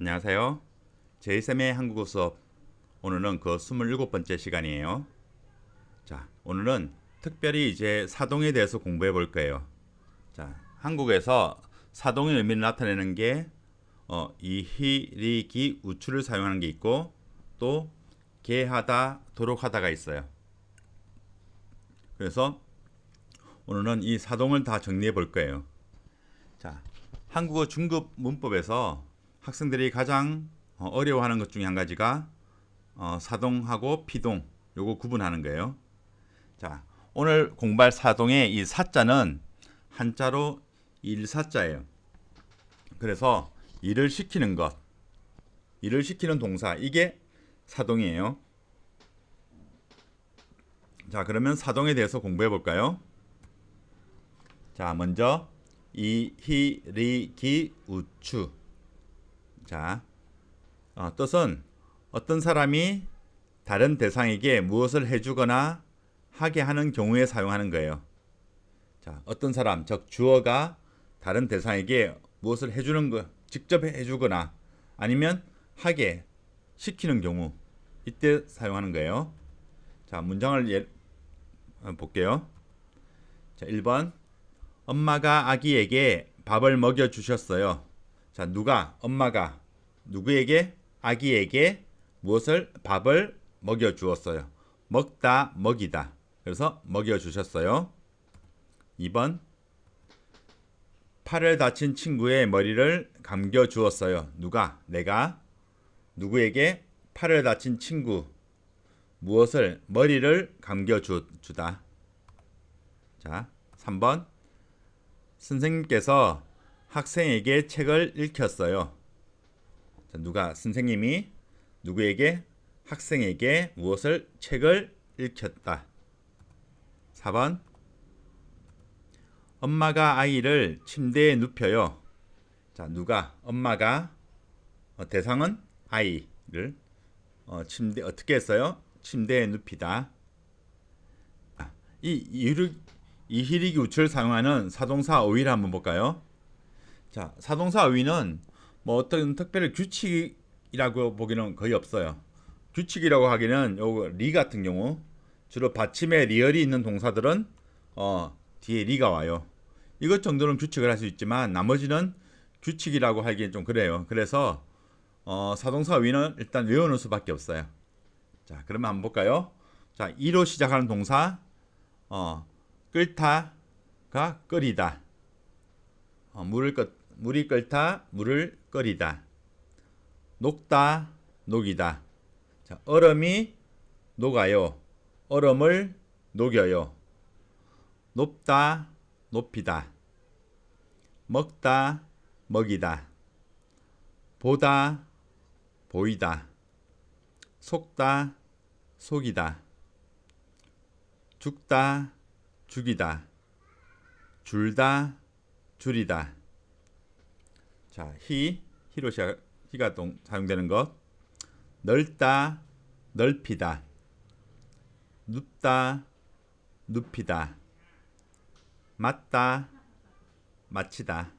안녕하세요. 제이쌤의 한국어 수업 오늘은 그 27번째 시간이에요. 자, 오늘은 특별히 이제 사동에 대해서 공부해 볼 거예요. 자, 한국에서 사동의 의미를 나타내는 게 어, 이희리기 우추를 사용하는 게 있고 또 개하다 도록하다가 있어요. 그래서 오늘은 이 사동을 다 정리해 볼 거예요. 자, 한국어 중급 문법에서 학생들이 가장 어, 어려워하는 것 중에 한 가지가 어, 사동하고 피동 요거 구분하는 거예요. 자, 오늘 공부할 사동의 이 사자는 한자로 일사자예요. 그래서 일을 시키는 것, 일을 시키는 동사 이게 사동이에요. 자, 그러면 사동에 대해서 공부해 볼까요? 자, 먼저 이희리기 우추. 자, 어, 뜻은 어떤 사람이 다른 대상에게 무엇을 해주거나 하게 하는 경우에 사용하는 거예요. 자, 어떤 사람, 즉 주어가 다른 대상에게 무엇을 해주는 거, 직접 해주거나 아니면 하게 시키는 경우 이때 사용하는 거예요. 자, 문장을 예, 어, 볼게요. 자, 1번 엄마가 아기에게 밥을 먹여 주셨어요. 자, 누가 엄마가 누구에게 아기에게 무엇을 밥을 먹여 주었어요. 먹다 먹이다. 그래서 먹여 주셨어요. 2번 팔을 다친 친구의 머리를 감겨 주었어요. 누가? 내가 누구에게 팔을 다친 친구 무엇을 머리를 감겨 주, 주다. 자, 3번 선생님께서 학생에게 책을 읽혔어요. 자, 누가 선생님이 누구에게 학생에게 무엇을 책을 읽혔다. 4번 엄마가 아이를 침대에 눕혀요. 자, 누가 엄마가 어, 대상은 아이를 어, 침대 어떻게 했어요? 침대에 눕히다. 아, 이 이희리기 우추를 사용하는 사동사 어휘를 한번 볼까요? 자, 사동사 어휘는 뭐 어떤 특별히 규칙이라고 보기는 거의 없어요. 규칙이라고 하기는 요거 리 같은 경우 주로 받침에 리얼이 있는 동사들은 어, 뒤에 리가 와요. 이것 정도는 규칙을 할 수 있지만 나머지는 규칙이라고 하기엔 좀 그래요. 그래서 어, 사동사 어휘는 일단 외우는 수밖에 없어요. 자, 그러면 한번 볼까요? 자, 이로 시작하는 동사 어, 끓다가 끓이다. 어, 물을 끓 물이 끓다 물을 끓이다. 녹다 녹이다. 자, 얼음이 녹아요. 얼음을 녹여요. 높다 높이다. 먹다 먹이다. 보다 보이다. 속다 속이다. 죽다 죽이다. 줄다 줄이다. 자, 히 히로 시작 히가 동 사용되는 것. 넓다 넓히다. 눕다 눕히다. 맞다 마치다.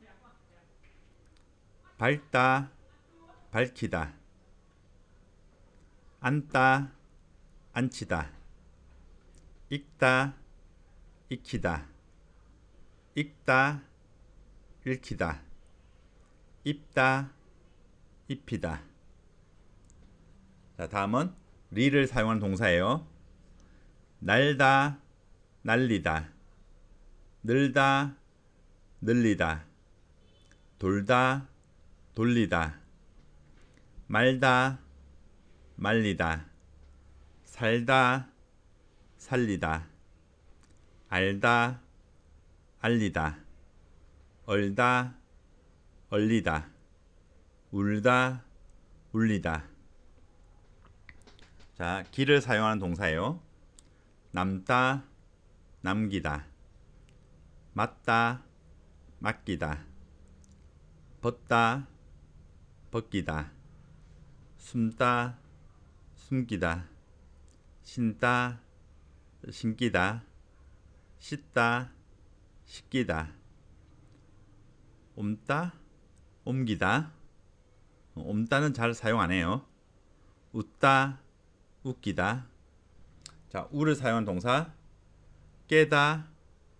밝다 밝히다. 앉다 앉히다. 읽다 익히다. 읽다 읽히다. 입다 입히다. 자, 다음은 리를 사용한 동사예요. 날다 날리다. 늘다 늘리다. 돌다 돌리다. 말다 말리다. 살다 살리다. 알다 알리다. 얼다 얼리다. 울다 울리다. 자, 기를 사용하는 동사예요. 남다 남기다. 맞다 맡기다. 벗다 벗기다. 숨다 숨기다. 신다 신기다. 씻다 씻기다. 옮다 옮기다 어, 옴따는 잘 사용 안 해요. 웃다, 웃기다. 자, 우를 사용한 동사 깨다,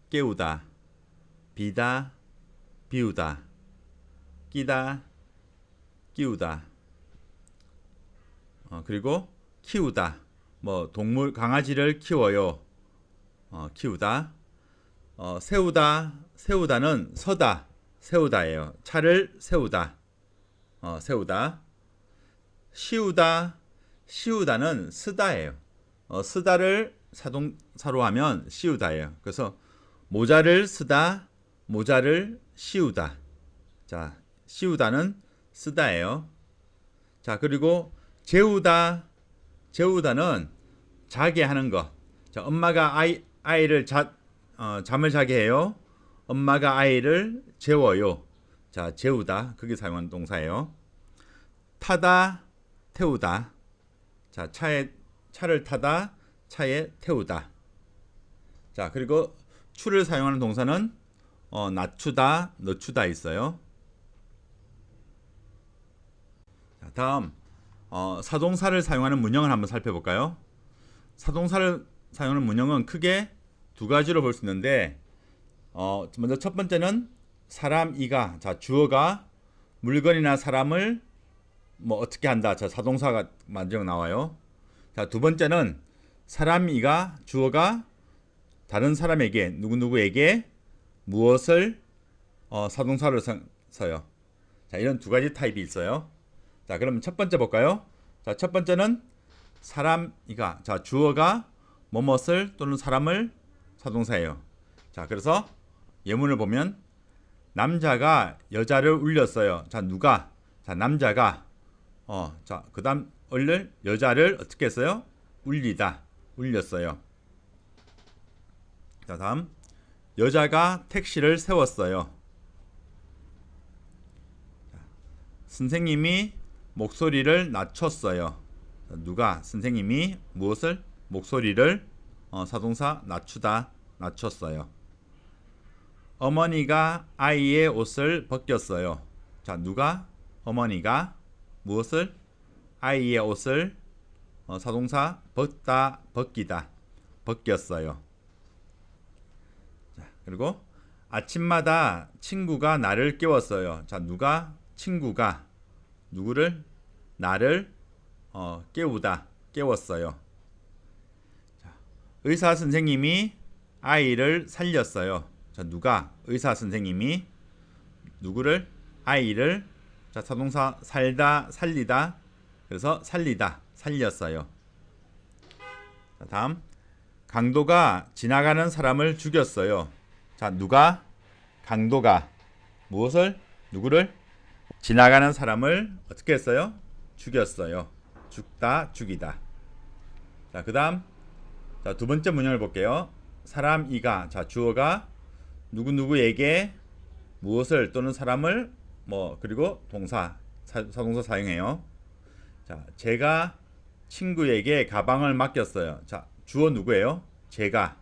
깨우다, 비다, 비우다, 끼다, 끼우다. 어, 그리고 키우다. 뭐 동물 강아지를 키워요. 어, 키우다. 어, 세우다. 세우다는 서다. 세우다예요. 차를 세우다. 어, 세우다. 시우다. 시우다는 쓰다예요. 어, 쓰다를 사동사로 하면 시우다예요. 그래서 모자를 쓰다, 모자를 씌우다. 자, 씌우다는 쓰다예요. 자, 그리고 재우다, 재우다는 자게 하는 거. 자, 엄마가 아이 아이를 자 어, 잠을 자게 해요. 엄마가 아이를 재워요. 자, 재우다. 그게 사용한 동사예요. 타다, 태우다. 자, 차에 차를 타다, 차에 태우다. 자, 그리고 추를 사용하는 동사는 어, 낮추다, 늦추다 있어요. 자, 다음 어, 사동사를 사용하는 문형을 한번 살펴볼까요? 사동사를 사용하는 문형은 크게 두 가지로 볼 수 있는데 어, 먼저 첫 번째는 사람 이가 자 주어가 물건이나 사람을 뭐 어떻게 한다 자 사동사가 만정 나와요. 자 두 번째는 사람 이가 주어가 다른 사람에게 누구 누구에게 무엇을 어, 사동사를 써, 써요. 자 이런 두 가지 타입이 있어요. 자, 그럼 첫 번째 볼까요? 자, 첫 번째는 사람 이가 자, 주어가 뭐뭇을 또는 사람을 사동사예요. 자, 그래서 예문을 보면 남자가 여자를 울렸어요. 자, 누가? 자, 남자가 어, 자, 그다음 얼른 여자를 어떻게 했어요? 울리다. 울렸어요. 자, 다음 여자가 택시를 세웠어요. 선생님이 목소리를 낮췄어요. 누가 선생님이 무엇을 목소리를 어, 사동사 낮추다 낮췄어요. 어머니가 아이의 옷을 벗겼어요. 자 누가 어머니가 무엇을 아이의 옷을 어, 사동사 벗다 벗기다 벗겼어요. 자 그리고 아침마다 친구가 나를 깨웠어요. 자 누가 친구가 누구를 나를 어, 깨우다 깨웠어요. 자, 의사 선생님이 아이를 살렸어요. 자, 누가 의사 선생님이 누구를 아이를 자, 사동사 살다 살리다 그래서 살리다 살렸어요. 자, 다음 강도가 지나가는 사람을 죽였어요. 자, 누가 강도가 무엇을 누구를 지나가는 사람을 어떻게 했어요? 죽였어요. 죽다, 죽이다. 자, 그 다음. 자, 두 번째 문형을 볼게요. 사람 이가, 자, 주어가 누구누구에게 무엇을 또는 사람을 뭐, 그리고 동사, 사, 사 동사 사용해요. 자, 제가 친구에게 가방을 맡겼어요. 자, 주어 누구예요? 제가.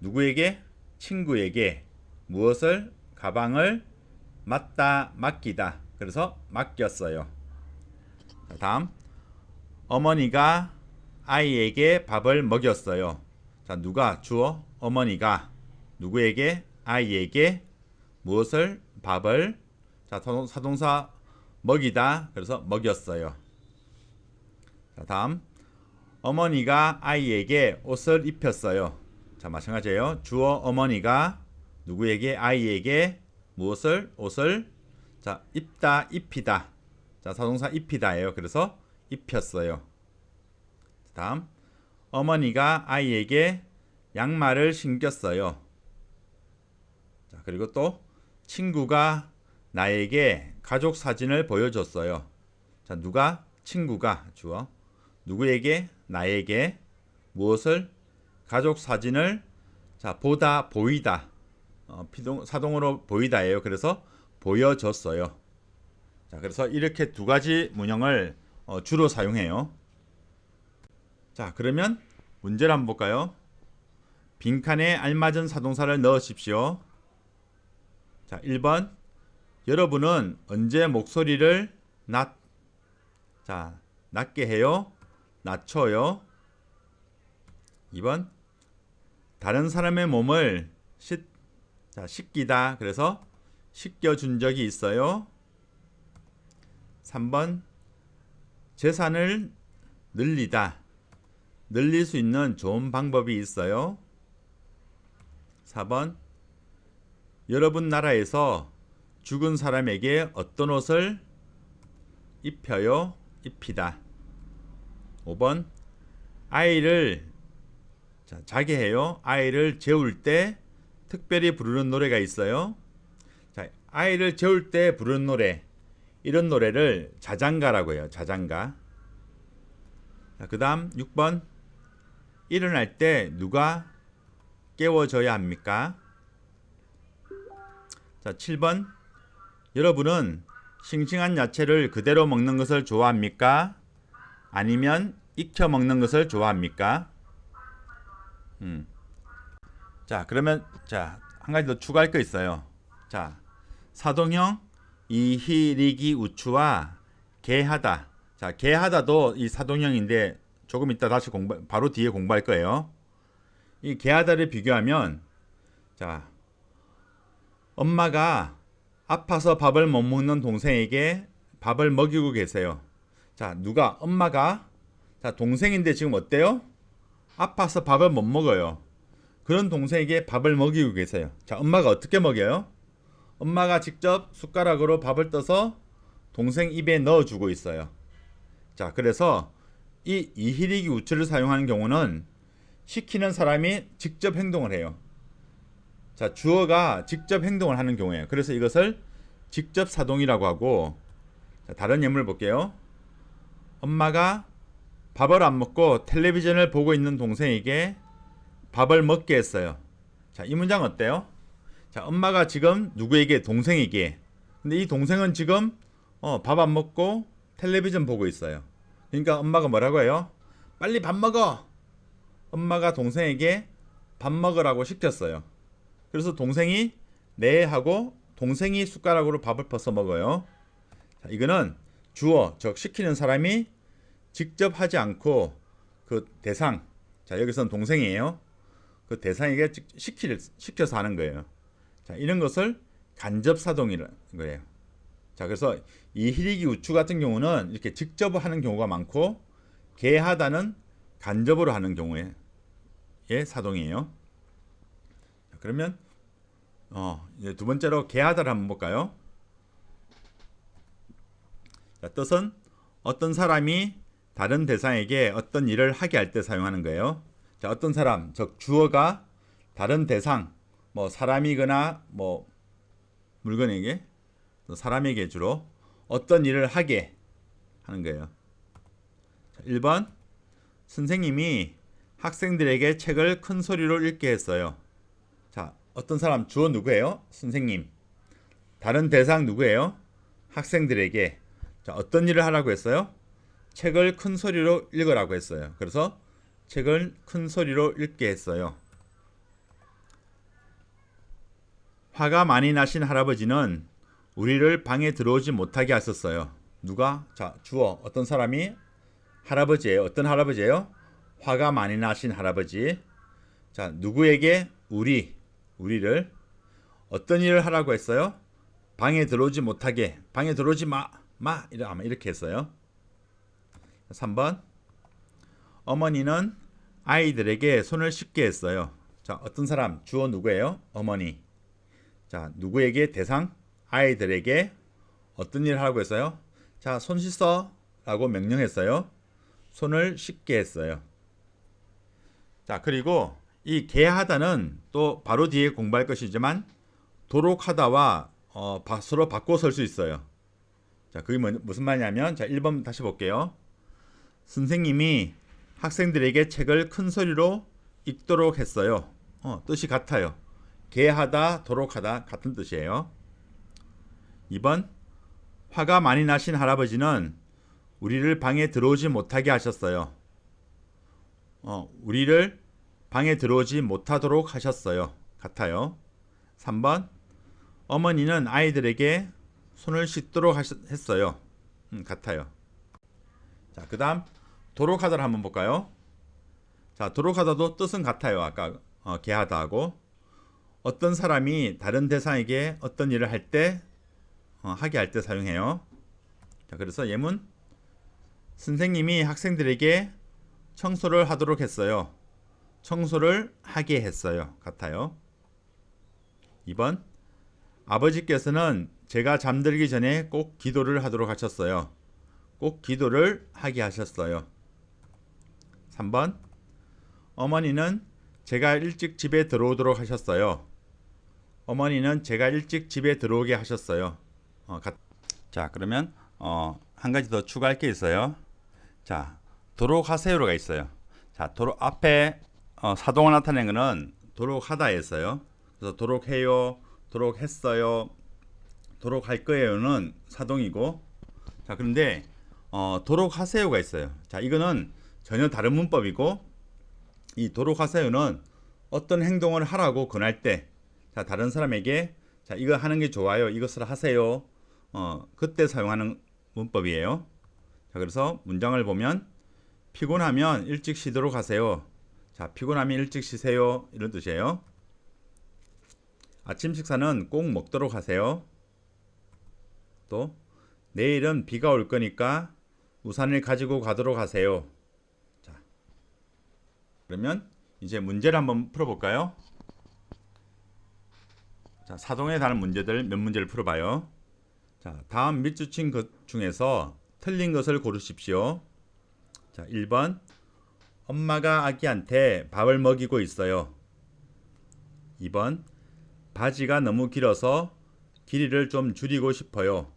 누구에게? 친구에게 무엇을? 가방을 맞다 맡기다 그래서 맡겼어요 다음 어머니가 아이에게 밥을 먹였어요 자 누가 주어 어머니가 누구에게? 아이에게. 무엇을? 밥을. 자 사동사 먹이다. 그래서 먹였어요. 자 다음. 어머니가 아이에게 옷을 입혔어요. 자 마찬가지예요. 주어 어머니가 누구에게? 아이에게. 무엇을? 옷을. 자 입다 입히다. 자 사동사 입히다예요. 그래서 입혔어요. 다음. 어머니가 아이에게 양말을 신겼어요. 자 그리고 또 친구가 나에게 가족 사진을 보여줬어요. 자 누가 친구가 주어 누구에게 나에게 무엇을 가족 사진을 자 보다 보이다 어, 피동 사동으로 보이다예요. 그래서 보여줬어요. 자, 그래서 이렇게 두 가지 문형을 어, 주로 사용해요. 자, 그러면 문제를 한번 볼까요? 빈칸에 알맞은 사동사를 넣으십시오. 자, 1번. 여러분은 언제 목소리를 낮. 자, 낮게 해요. 낮춰요. 2번 다른 사람의 몸을 씻, 자, 씻기다. 그래서 씻겨준 적이 있어요. 3번 재산을 늘리다. 늘릴 수 있는 좋은 방법이 있어요. 4번 여러분 나라에서 죽은 사람에게 어떤 옷을 입혀요? 입히다. 5번 아이를 자, 자게 해요. 아이를 재울 때 특별히 부르는 노래가 있어요. 자, 아이를 재울 때 부르는 노래. 이런 노래를 자장가라고 해요. 자장가. 자, 그다음 6번 일어날 때 누가 깨워줘야 합니까? 자, 7번 여러분은 싱싱한 야채를 그대로 먹는 것을 좋아합니까? 아니면 익혀 먹는 것을 좋아합니까? 음. 자, 그러면 자, 한 가지 더 추가할 거 있어요. 자, 사동형 이희리기 우추와 개하다. 자, 개하다도 이 사동형인데 조금 이따 다시 공부 바로 뒤에 공부할 거예요. 이 개하다를 비교하면 자, 엄마가 아파서 밥을 못 먹는 동생에게 밥을 먹이고 계세요. 자, 누가 엄마가 자, 동생인데 지금 어때요? 아파서 밥을 못 먹어요. 그런 동생에게 밥을 먹이고 계세요. 자, 엄마가 어떻게 먹여요? 엄마가 직접 숟가락으로 밥을 떠서 동생 입에 넣어주고 있어요. 자, 그래서 이 이희리기 우추를 사용하는 경우는 시키는 사람이 직접 행동을 해요. 자, 주어가 직접 행동을 하는 경우에요. 그래서 이것을 직접 사동이라고 하고 자, 다른 예문을 볼게요. 엄마가 밥을 안 먹고 텔레비전을 보고 있는 동생에게 밥을 먹게 했어요. 자, 이 문장 어때요? 자, 엄마가 지금 누구에게 동생에게 근데 이 동생은 지금 어, 밥 안 먹고 텔레비전 보고 있어요. 그러니까 엄마가 뭐라고 해요? 빨리 밥 먹어. 엄마가 동생에게 밥 먹으라고 시켰어요. 그래서 동생이 네 하고 동생이 숟가락으로 밥을 퍼서 먹어요. 자, 이거는 주어, 즉 시키는 사람이 직접 하지 않고 그 대상, 자 여기서는 동생이에요. 그 대상에게 시킬, 시켜서 하는 거예요. 자 이런 것을 간접 사동이라는 거예요. 자 그래서 이 희리기 우추 같은 경우는 이렇게 직접 하는 경우가 많고 개하다는 간접으로 하는 경우에 의 사동이에요. 자, 그러면 어, 이제 두 번째로 개하다를 한번 볼까요? 자, 뜻은 어떤 사람이 다른 대상에게 어떤 일을 하게 할 때 사용하는 거예요. 자, 어떤 사람, 즉 주어가 다른 대상, 뭐 사람이거나 뭐 물건에게 사람에게 주로 어떤 일을 하게 하는 거예요. 자, 1번 선생님이 학생들에게 책을 큰 소리로 읽게 했어요. 자, 어떤 사람 주어 누구예요? 선생님. 다른 대상 누구예요? 학생들에게. 자, 어떤 일을 하라고 했어요? 책을 큰 소리로 읽으라고 했어요. 그래서 책을 큰 소리로 읽게 했어요. 화가 많이 나신 할아버지는 우리를 방에 들어오지 못하게 하셨어요. 누가? 자, 주어. 어떤 사람이 할아버지예요. 어떤 할아버지예요? 화가 많이 나신 할아버지. 자, 누구에게? 우리. 우리를 어떤 일을 하라고 했어요? 방에 들어오지 못하게. 방에 들어오지 마. 마. 아마 이렇게 했어요. 3번. 어머니는 아이들에게 손을 씻게 했어요. 자, 어떤 사람 주어 누구예요? 어머니. 자, 누구에게 대상? 아이들에게 어떤 일을 하라고 했어요? 자, 손 씻어라고 명령했어요. 손을 씻게 했어요. 자, 그리고 이 개하다는 또 바로 뒤에 공부할 것이지만 도록하다와 어, 서로 바꿔 쓸수 있어요. 자, 그게 뭐, 무슨 말이냐면 자, 1번 다시 볼게요. 선생님이 학생들에게 책을 큰 소리로 읽도록 했어요. 어, 뜻이 같아요. 개하다, 도록하다 같은 뜻이에요. 2번 화가 많이 나신 할아버지는 우리를 방에 들어오지 못하게 하셨어요. 어, 우리를 방에 들어오지 못하도록 하셨어요. 같아요. 3번 어머니는 아이들에게 손을 씻도록 하셨, 했어요. 음, 같아요. 자, 그 다음 도록하다를 한번 볼까요? 자, 도록하다도 뜻은 같아요. 아까 어, 개하다하고 어떤 사람이 다른 대상에게 어떤 일을 할때 어, 하게 할 때 사용해요. 자, 그래서 예문 선생님이 학생들에게 청소를 하도록 했어요. 청소를 하게 했어요. 같아요. 2번 아버지께서는 제가 잠들기 전에 꼭 기도를 하도록 하셨어요. 꼭 기도를 하게 하셨어요. 3번 어머니는 제가 일찍 집에 들어오도록 하셨어요. 어머니는 제가 일찍 집에 들어오게 하셨어요. 어, 가... 자, 그러면 어, 한 가지 더 추가할 게 있어요. 자, 도록 하세요가 있어요. 자, 도록 앞에 어, 사동을 나타낸 거는 도록 하다였어요. 그래서 도록 해요, 도록 했어요, 도록 할 거예요는 사동이고. 자, 그런데 어, 도록 하세요가 있어요. 자, 이거는 전혀 다른 문법이고 이 도록 하세요는 어떤 행동을 하라고 권할 때 자, 다른 사람에게 자, 이거 하는 게 좋아요. 이것을 하세요. 어, 그때 사용하는 문법이에요. 자, 그래서 문장을 보면 피곤하면 일찍 쉬도록 하세요. 자, 피곤하면 일찍 쉬세요. 이런 뜻이에요. 아침 식사는 꼭 먹도록 하세요. 또 내일은 비가 올 거니까 우산을 가지고 가도록 하세요. 자. 그러면 이제 문제를 한번 풀어 볼까요? 자, 사동에 관한 문제들 몇 문제를 풀어 봐요. 자, 다음 밑줄친 것 중에서 틀린 것을 고르십시오. 자, 1번. 엄마가 아기한테 밥을 먹이고 있어요. 2번. 바지가 너무 길어서 길이를 좀 줄이고 싶어요.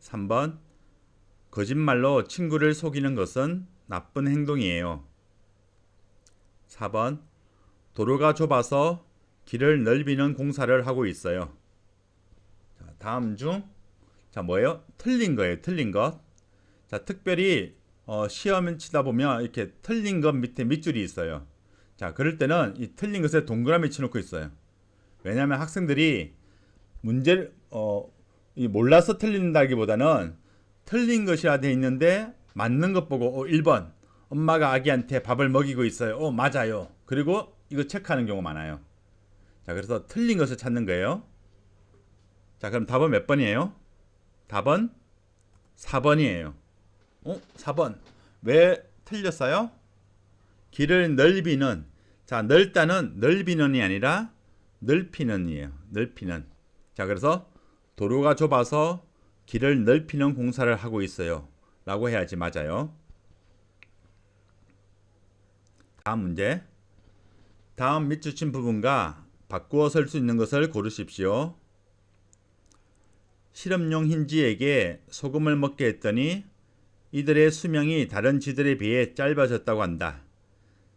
3번. 거짓말로 친구를 속이는 것은 나쁜 행동이에요. 4번. 도로가 좁아서 길을 넓이는 공사를 하고 있어요. 자, 다음 중, 자, 뭐예요? 틀린 거예요. 틀린 것. 자, 특별히 어, 시험을 치다 보면 이렇게 틀린 것 밑에 밑줄이 있어요. 자, 그럴 때는 이 틀린 것에 동그라미 쳐놓고 있어요. 왜냐하면 학생들이 문제를 어, 이 몰라서 틀린다기보다는 틀린 것이라 돼 있는데 맞는 것 보고 어, 1번 엄마가 아기한테 밥을 먹이고 있어요. 어, 맞아요. 그리고 이거 체크하는 경우가 많아요. 자, 그래서 틀린 것을 찾는 거예요. 자, 그럼 답은 몇 번이에요? 답은 4번이에요. 어? 4번. 왜 틀렸어요? 길을 넓이는 자, 넓다는 넓이는이 아니라 넓히는이에요. 넓히는. 자, 그래서 도로가 좁아서 길을 넓히는 공사를 하고 있어요. 라고 해야지 맞아요. 다음 문제. 다음 밑줄친 부분과 바꾸어 쓸수 있는 것을 고르십시오. 실험용 흰쥐에게 소금을 먹게 했더니 이들의 수명이 다른 쥐들에 비해 짧아졌다고 한다.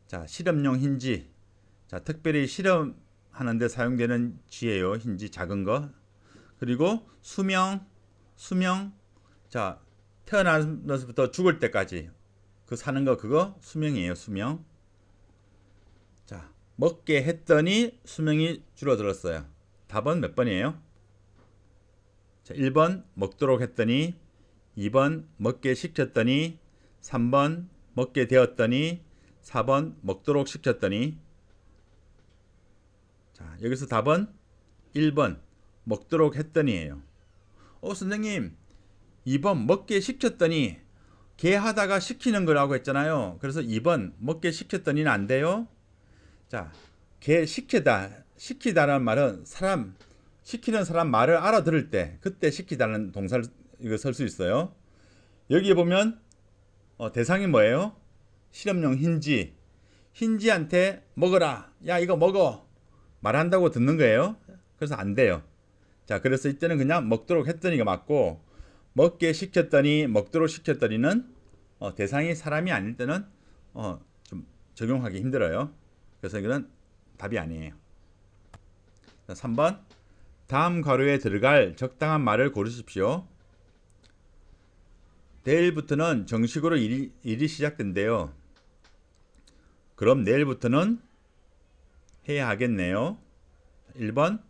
자, 실험용 흰쥐. 자, 특별히 실험하는데 사용되는 쥐예요. 흰쥐 작은 거. 그리고 수명, 수명. 자, 태어나면서부터 죽을 때까지 그 사는 거 그거 수명이에요. 수명. 자, 먹게 했더니 수명이 줄어들었어요. 답은 몇 번이에요? 자, 1번 먹도록 했더니 2번 먹게 시켰더니 3번 먹게 되었더니 4번 먹도록 시켰더니 자, 여기서 답은 1번 먹도록 했더니예요. 어, 선생님. 2번 먹게 시켰더니 개 하다가 시키는 거라고 했잖아요. 그래서 2번 먹게 시켰더니는 안 돼요. 자, 개 시키다 시키다라는 말은 사람 시키는 사람 말을 알아들을 때 그때 시키다는 동사를 이거 쓸수 있어요. 여기 보면 어, 대상이 뭐예요? 실험용 흰지. 흰지한테 먹어라. 야 이거 먹어. 말한다고 듣는 거예요. 그래서 안 돼요. 자 그래서 이때는 그냥 먹도록 했더니가 맞고 먹게 시켰더니 먹도록 시켰더니는 어, 대상이 사람이 아닐 때는 어, 좀 적용하기 힘들어요. 그래서 이거는 답이 아니에요. 자, 3번 다음 가로에 들어갈 적당한 말을 고르십시오. 내일부터는 정식으로 일이, 일이 시작된대요. 그럼 내일부터는 해야 하겠네요. 1번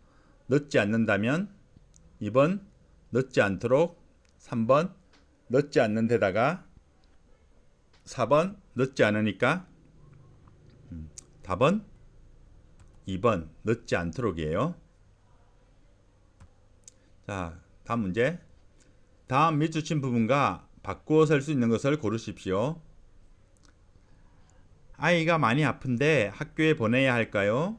늦지 않는다면 2번 늦지 않도록 3번 넣지 않는 데다가 4번 넣지 않으니까 음, 답은 2번 넣지 않도록이에요. 자, 다음 문제. 다음 밑줄친 부분과 바꾸어 설수 있는 것을 고르십시오. 아이가 많이 아픈데 학교에 보내야 할까요?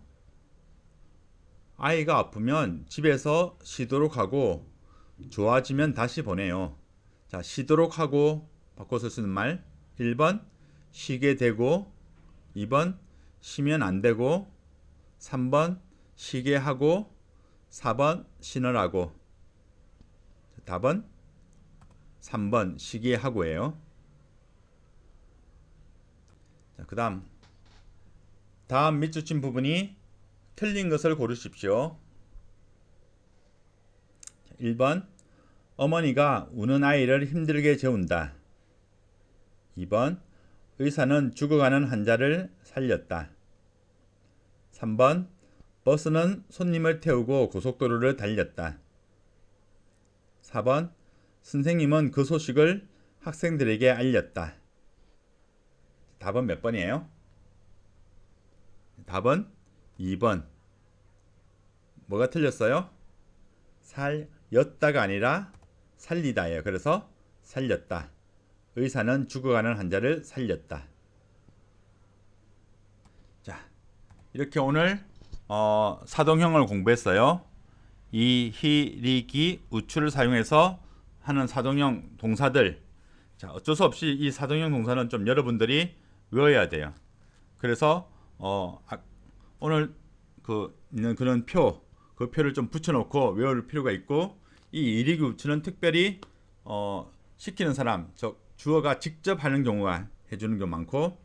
아이가 아프면 집에서 쉬도록 하고 좋아지면 다시 보내요. 자, 쉬도록 하고 바꿔 쓸수 있는 말 1번 쉬게 되고 2번 쉬면 안 되고 3번 쉬게 하고 4번 쉬느라고 답은 3번 쉬게 하고예요. 자, 그다음 다음 밑줄친 부분이 틀린 것을 고르십시오. 1번 어머니가 우는 아이를 힘들게 재운다. 2번 의사는 죽어가는 환자를 살렸다. 3번 버스는 손님을 태우고 고속도로를 달렸다. 4번 선생님은 그 소식을 학생들에게 알렸다. 답은 몇 번이에요? 답은 2번. 뭐가 틀렸어요? 살였다가 아니라 살리다예요. 그래서 살렸다. 의사는 죽어가는 환자를 살렸다. 자, 이렇게 오늘 어, 사동형을 공부했어요. 이, 히, 리, 기, 우추를 사용해서 하는 사동형 동사들. 자, 어쩔 수 없이 이 사동형 동사는 좀 여러분들이 외워야 돼요. 그래서 어, 아, 오늘 그 있는 그런 표, 그 표를 좀 붙여놓고 외울 필요가 있고 이 이리기 우추는 특별히 어, 시키는 사람, 즉 주어가 직접 하는 경우가 해주는 경우 많고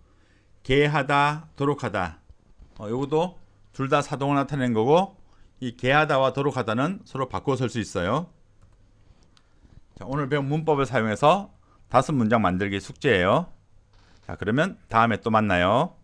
개하다, 도록하다. 어, 요것도 둘 다 사동을 나타내는 거고 이 개하다와 도록하다는 서로 바꿔 쓸 수 있어요. 자, 오늘 배운 문법을 사용해서 다섯 문장 만들기 숙제예요. 자, 그러면 다음에 또 만나요.